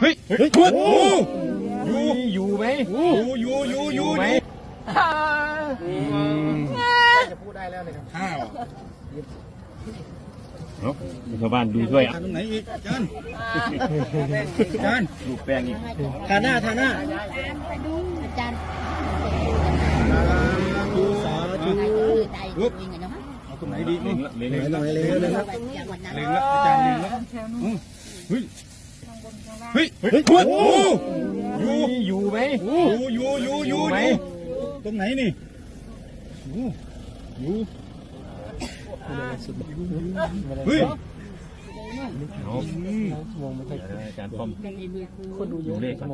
เฮ้ยเฮ้ยโอ้อยู่อยู่ไหมอยู่อยู่อยู่อยู่ไหมจะพูดได้แล้วเลยครับห้าวเนาะชาวบ้านดูด้วยอะตรงไหนอีกอาจารย์อาจารย์ลูกแป้งอีกทาหน้าทาหน้าอาจารย์ดูสาธุใจตัวเองอะเนาะเอาตรงไหนดีนี่เล็งไหนๆตรงไหนเลยเลยจังหวัดนั้นเล็งละอาจารย์เล็งละอืมเฮ้ย เฮ้ยเฮ้ยโอ้อยู่อยู่ไหมอยู่อยู่อยู่อยู่ไหมตรงไหนนี่อยู่อยู่เฮ้ยเอาอาจารย์ป้อมดูเลขก่อน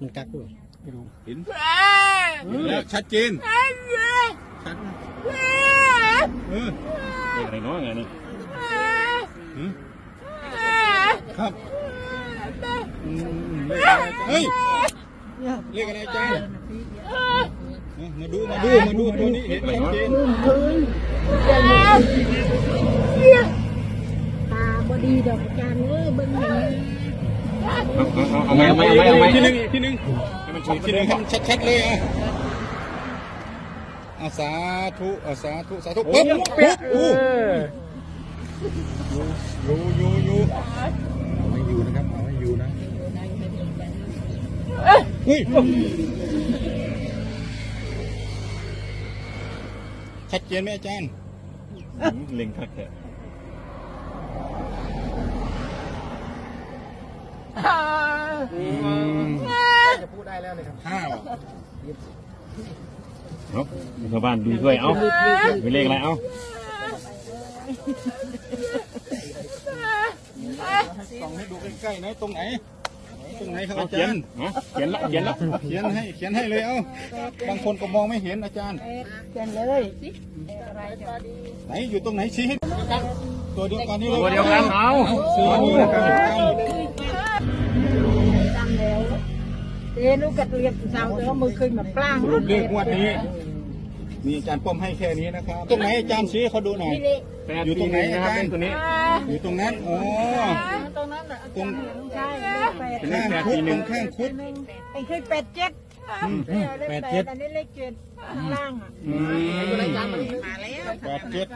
มันกักด้วยเห็นแล้วชัดเจนชัดเออเลขอะไรเนาะไงนี่หืมครับอืม เลขอะไรเฮ้ยเลขอะไรจารย์เอามาดูมาดูมาดูตัวนี้เห็นชัดเจนตาบดีดอกจารย์เอ้ยเบิ่งเห็นเอาไหมเอาไหมเอาไหมที่หนึ่งที่หนึ่งให้มันที่หนึ่งให้มันชัดๆเลยอะอาสาธุอาสาธุสาธุปุ๊บปุ๊บอู้อยู่อยู่อยู่ไม่อยู่นะครับ อาไม่อยู่นะเฮ้ยชัดเจนไหมอาจารย์เล็งคักแท้จะพูดได้แล้วเลยครับห้าวเนาะชาวบ้านดูด้วย เอ้าเป็นเลขอะไร เอ้า ส่องให้ดูใกล้ๆนะตรงไหน ตรงไหนครับเอาอาเขียจานรย์ฮะเขียนละเขียนละเขียนให้เขียนให้เลยเอ้าบางคนก็มองไม่เห็นอาจารย์เขียนเลยไหนอยู่ตรงไหนชี้ให้ดูนะครับตัวเดียวกันนี่เลยตัวเดียวกันเอาสีนี้นะครับตั้งแล้วเอ็นูกัดเรียบสาวแล้วมือขึ้นมาปล้างสรุปเลขงวดนี้นี่อาจารย์ป้อมให้แค่นี้นะครับ ตรงไหนอาจารย์ชี้ให้เขาดูหน่อยแปดอยู่ตรงไหนนะครับเป็นตัวนี้ อยู่ตรงนั้น อ๋อ ตรงนั้นแหละตรงใช่แปดเป็นเลข้าขงแปดคุดสี่หตรนึ่งงข้างคุด ไอ้เคยแปดเจ็ดแปดเจ็ด อันนี้เลขเจ็ดล่างอะ อืมมาแล้วแปดเจ็ด